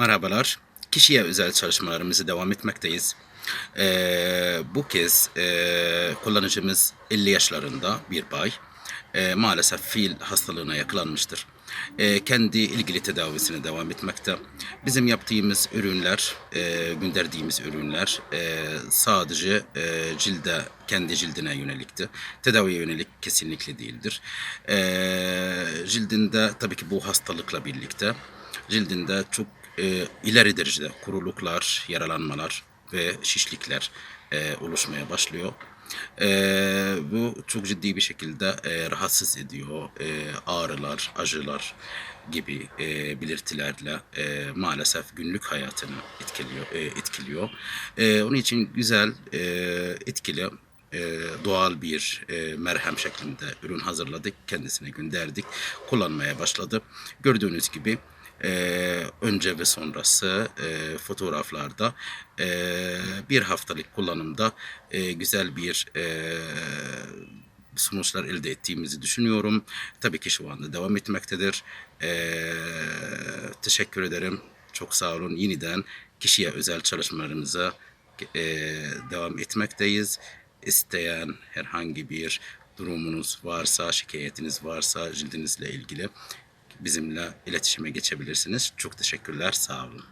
Merhabalar. Kişiye özel çalışmalarımızı devam etmekteyiz. Ee, bu kez e, kullanıcımız 50 yaşlarında bir bay. Ee, maalesef fil hastalığına yakalanmıştır. Ee, kendi ilgili tedavisine devam etmekte. Bizim yaptığımız ürünler, e, gönderdiğimiz ürünler e, sadece e, cilde, kendi cildine yönelikti. Tedaviye yönelik kesinlikle değildir. Ee, cildinde tabii ki bu hastalıkla birlikte cildinde çok e, ileri derecede kuruluklar, yaralanmalar ve şişlikler e, oluşmaya başlıyor. E, bu çok ciddi bir şekilde e, rahatsız ediyor. E, ağrılar, acılar gibi e, belirtilerle e, maalesef günlük hayatını etkiliyor. E, etkiliyor. E, onun için güzel, e, etkili e, doğal bir e, merhem şeklinde ürün hazırladık. Kendisine gönderdik. Kullanmaya başladı. Gördüğünüz gibi e, önce ve sonrası e, fotoğraflarda e, bir haftalık kullanımda e, güzel bir e, sonuçlar elde ettiğimizi düşünüyorum. Tabii ki şu anda devam etmektedir. E, teşekkür ederim. Çok sağ olun. Yeniden kişiye özel çalışmalarımıza e, devam etmekteyiz. İsteyen herhangi bir durumunuz varsa, şikayetiniz varsa cildinizle ilgili bizimle iletişime geçebilirsiniz. Çok teşekkürler, sağ olun.